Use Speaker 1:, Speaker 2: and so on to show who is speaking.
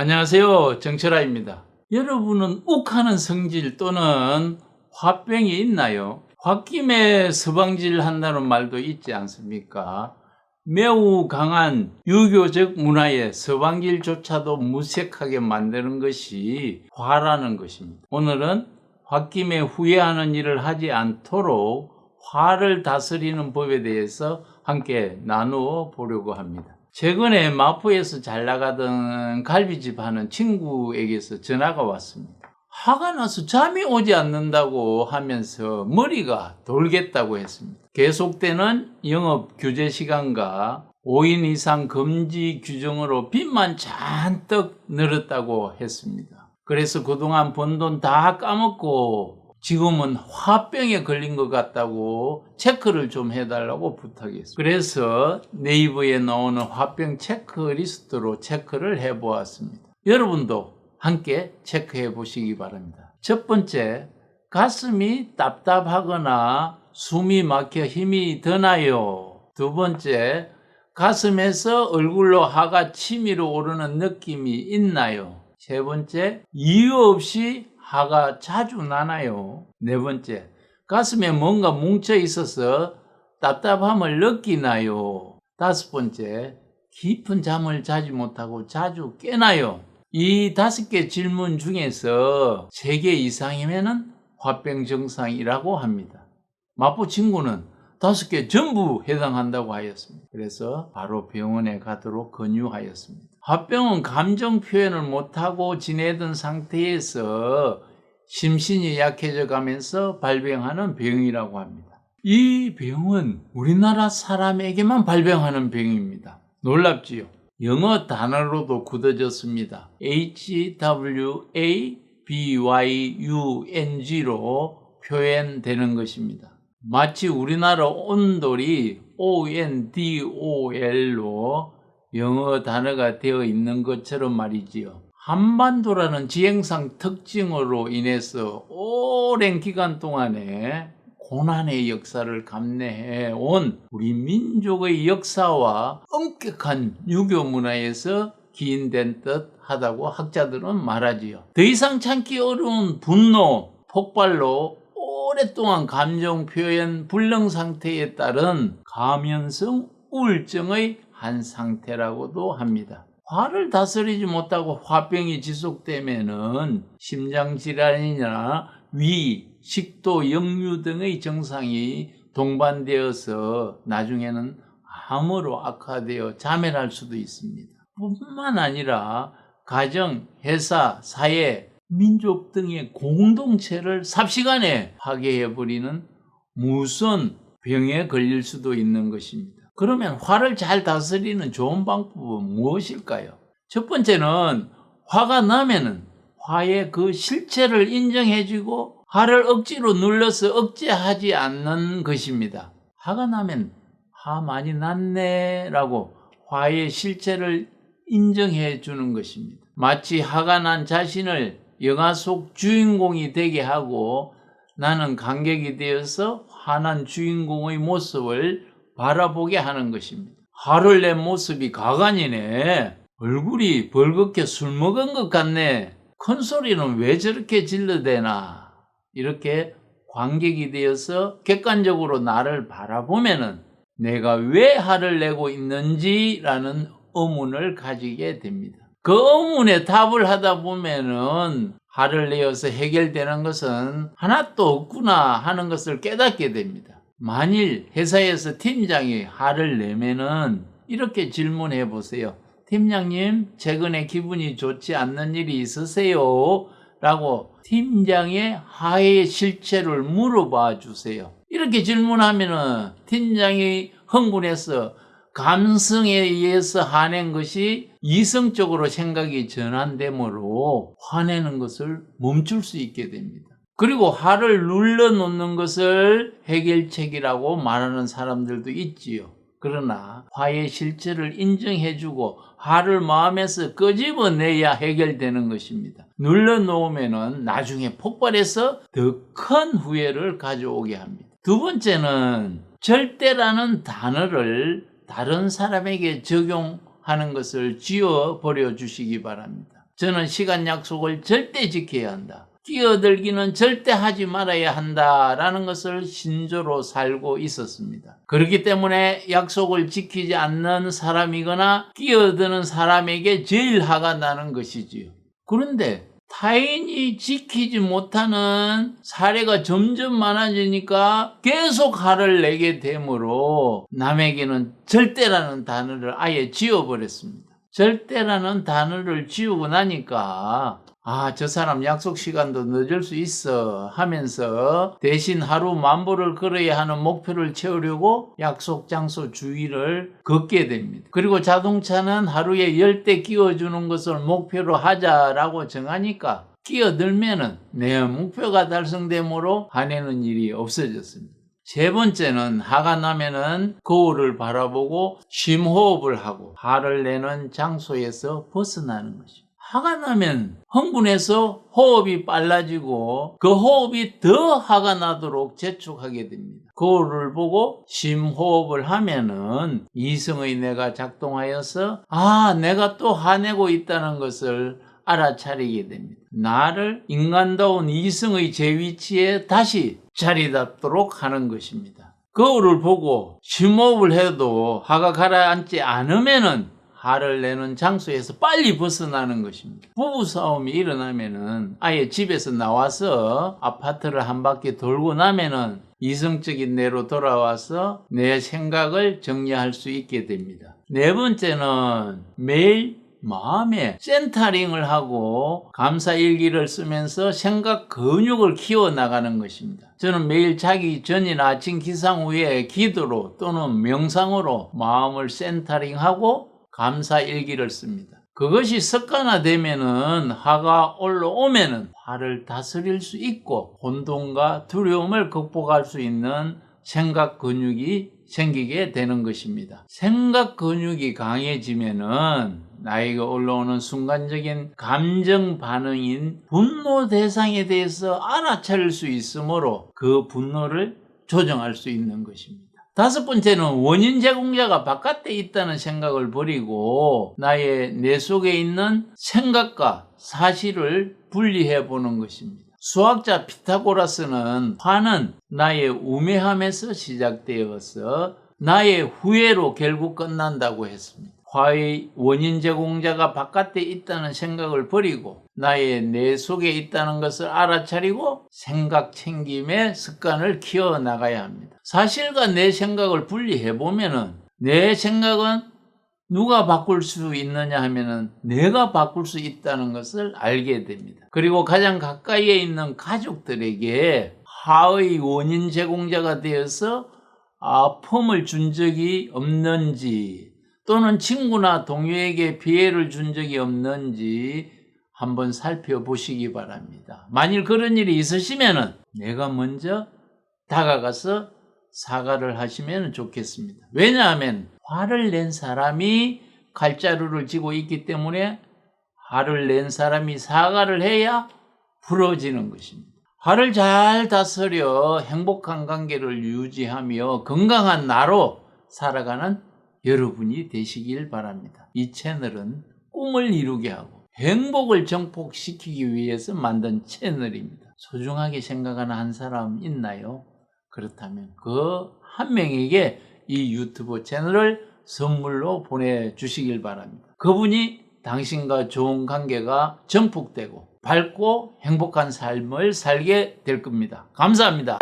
Speaker 1: 안녕하세요. 정철아입니다. 여러분은 욱하는 성질 또는 화병이 있나요? 홧김에 서방질 한다는 말도 있지 않습니까? 매우 강한 유교적 문화에 서방질조차도 무색하게 만드는 것이 화라는 것입니다. 오늘은 홧김에 후회하는 일을 하지 않도록 화를 다스리는 법에 대해서 함께 나누어 보려고 합니다. 최근에 마포에서 잘 나가던 갈비집 하는 친구에게서 전화가 왔습니다. 화가 나서 잠이 오지 않는다고 하면서 머리가 돌겠다고 했습니다. 계속되는 영업 규제 시간과 5인 이상 금지 규정으로 빚만 잔뜩 늘었다고 했습니다. 그래서 그동안 번 돈 다 까먹고 지금은 화병에 걸린 것 같다고 체크를 좀 해달라고 부탁했어요. 그래서 네이버에 나오는 화병 체크리스트로 체크를 해보았습니다. 여러분도 함께 체크해 보시기 바랍니다. 첫 번째, 가슴이 답답하거나 숨이 막혀 힘이 드나요? 두 번째, 가슴에서 얼굴로 하가 치밀어 오르는 느낌이 있나요? 세 번째, 이유 없이 하가 자주 나나요? 네 번째, 가슴에 뭔가 뭉쳐 있어서 답답함을 느끼나요? 다섯 번째, 깊은 잠을 자지 못하고 자주 깨나요? 이 다섯 개 질문 중에서 세 개 이상이면은 화병 증상이라고 합니다. 마포 친구는 다섯 개 전부 해당한다고 하였습니다. 그래서 바로 병원에 가도록 권유하였습니다. 화병은 감정 표현을 못하고 지내던 상태에서 심신이 약해져 가면서 발병하는 병이라고 합니다. 이 병은 우리나라 사람에게만 발병하는 병입니다. 놀랍지요? 영어 단어로도 굳어졌습니다. HWABYUNG로 표현되는 것입니다. 마치 우리나라 온돌이 ONDOL로 영어 단어가 되어 있는 것처럼 말이지요. 한반도라는 지행상 특징으로 인해서 오랜 기간 동안에 고난의 역사를 감내해 온 우리 민족의 역사와 엄격한 유교 문화에서 기인된 듯 하다고 학자들은 말하지요. 더 이상 참기 어려운 분노, 폭발로 오랫동안 감정 표현 불능 상태에 따른 가면성 우울증의 한 상태라고도 합니다. 화를 다스리지 못하고 화병이 지속되면은 심장질환이나 위, 식도, 역류 등의 증상이 동반되어서 나중에는 암으로 악화되어 자멸할 수도 있습니다. 뿐만 아니라 가정, 회사, 사회, 민족 등의 공동체를 삽시간에 파괴해버리는 무선 병에 걸릴 수도 있는 것입니다. 그러면 화를 잘 다스리는 좋은 방법은 무엇일까요? 첫 번째는 화가 나면은 화의 그 실체를 인정해주고 화를 억지로 눌러서 억제하지 않는 것입니다. 화가 나면 화 많이 났네 라고 화의 실체를 인정해 주는 것입니다. 마치 화가 난 자신을 영화 속 주인공이 되게 하고 나는 관객이 되어서 화난 주인공의 모습을 바라보게 하는 것입니다. 화를 낸 모습이 가관이네. 얼굴이 벌겋게 술 먹은 것 같네. 큰 소리는 왜 저렇게 질러대나. 이렇게 관객이 되어서 객관적으로 나를 바라보면은 내가 왜 화를 내고 있는지라는 의문을 가지게 됩니다. 그 의문에 답을 하다 보면은 화를 내어서 해결되는 것은 하나도 없구나 하는 것을 깨닫게 됩니다. 만일 회사에서 팀장이 화를 내면은 이렇게 질문해 보세요. 팀장님, 최근에 기분이 좋지 않는 일이 있으세요? 라고 팀장의 화의 실체를 물어봐 주세요. 이렇게 질문하면은 팀장이 흥분해서 감성에 의해서 화낸 것이 이성적으로 생각이 전환되므로 화내는 것을 멈출 수 있게 됩니다. 그리고 화를 눌러 놓는 것을 해결책이라고 말하는 사람들도 있지요. 그러나 화의 실체를 인정해주고 화를 마음에서 끄집어내야 해결되는 것입니다. 눌러놓으면 나중에 폭발해서 더 큰 후회를 가져오게 합니다. 두 번째는 절대라는 단어를 다른 사람에게 적용하는 것을 지워 버려 주시기 바랍니다. 저는 시간 약속을 절대 지켜야 한다. 끼어들기는 절대 하지 말아야 한다라는 것을 신조로 살고 있었습니다. 그렇기 때문에 약속을 지키지 않는 사람이거나 끼어드는 사람에게 제일 화가 나는 것이지요. 그런데 타인이 지키지 못하는 사례가 점점 많아지니까 계속 화를 내게 되므로 남에게는 절대라는 단어를 아예 지워버렸습니다. 절대라는 단어를 지우고 나니까 아, 저 사람 약속 시간도 늦을 수 있어 하면서 대신 하루 만보를 걸어야 하는 목표를 채우려고 약속 장소 주위를 걷게 됩니다. 그리고 자동차는 하루에 10대 끼워주는 것을 목표로 하자라고 정하니까 끼어들면은 내 목표가 달성되므로 화내는 일이 없어졌습니다. 세 번째는 화가 나면은 거울을 바라보고 심호흡을 하고 화를 내는 장소에서 벗어나는 것입니다. 화가 나면 흥분해서 호흡이 빨라지고 그 호흡이 더 화가 나도록 재촉하게 됩니다. 거울을 보고 심호흡을 하면은 이성의 뇌가 작동하여서 아 내가 또 화내고 있다는 것을 알아차리게 됩니다. 나를 인간다운 이성의 제 위치에 다시 자리 잡도록 하는 것입니다. 거울을 보고 심호흡을 해도 화가 가라앉지 않으면은 화를 내는 장소에서 빨리 벗어나는 것입니다. 부부싸움이 일어나면은 아예 집에서 나와서 아파트를 한 바퀴 돌고 나면은 이성적인 내로 돌아와서 내 생각을 정리할 수 있게 됩니다. 네 번째는 매일 마음에 센터링을 하고 감사 일기를 쓰면서 생각 근육을 키워 나가는 것입니다. 저는 매일 자기 전이나 아침 기상 후에 기도로 또는 명상으로 마음을 센터링하고 감사 일기를 씁니다. 그것이 습관화되면은 화가 올라오면은 화를 다스릴 수 있고 혼돈과 두려움을 극복할 수 있는 생각 근육이 생기게 되는 것입니다. 생각 근육이 강해지면은 나에게 올라오는 순간적인 감정 반응인 분노 대상에 대해서 알아차릴 수 있으므로 그 분노를 조정할 수 있는 것입니다. 다섯 번째는 원인 제공자가 바깥에 있다는 생각을 버리고 나의 내 속에 있는 생각과 사실을 분리해 보는 것입니다. 수학자 피타고라스는 화는 나의 우매함에서 시작되어서 나의 후회로 결국 끝난다고 했습니다. 화의 원인 제공자가 바깥에 있다는 생각을 버리고 나의 내 속에 있다는 것을 알아차리고 생각 챙김의 습관을 키워 나가야 합니다. 사실과 내 생각을 분리해 보면은 내 생각은 누가 바꿀 수 있느냐 하면은 내가 바꿀 수 있다는 것을 알게 됩니다. 그리고 가장 가까이에 있는 가족들에게 화의 원인 제공자가 되어서 아픔을 준 적이 없는지 또는 친구나 동료에게 피해를 준 적이 없는지 한번 살펴보시기 바랍니다. 만일 그런 일이 있으시면은 내가 먼저 다가가서 사과를 하시면 좋겠습니다. 왜냐하면 화를 낸 사람이 칼자루를 쥐고 있기 때문에 화를 낸 사람이 사과를 해야 풀어지는 것입니다. 화를 잘 다스려 행복한 관계를 유지하며 건강한 나로 살아가는 여러분이 되시길 바랍니다. 이 채널은 꿈을 이루게 하고 행복을 정복시키기 위해서 만든 채널입니다. 소중하게 생각하는 한 사람 있나요? 그렇다면 그 한 명에게 이 유튜브 채널을 선물로 보내주시길 바랍니다. 그분이 당신과 좋은 관계가 정복되고 밝고 행복한 삶을 살게 될 겁니다. 감사합니다.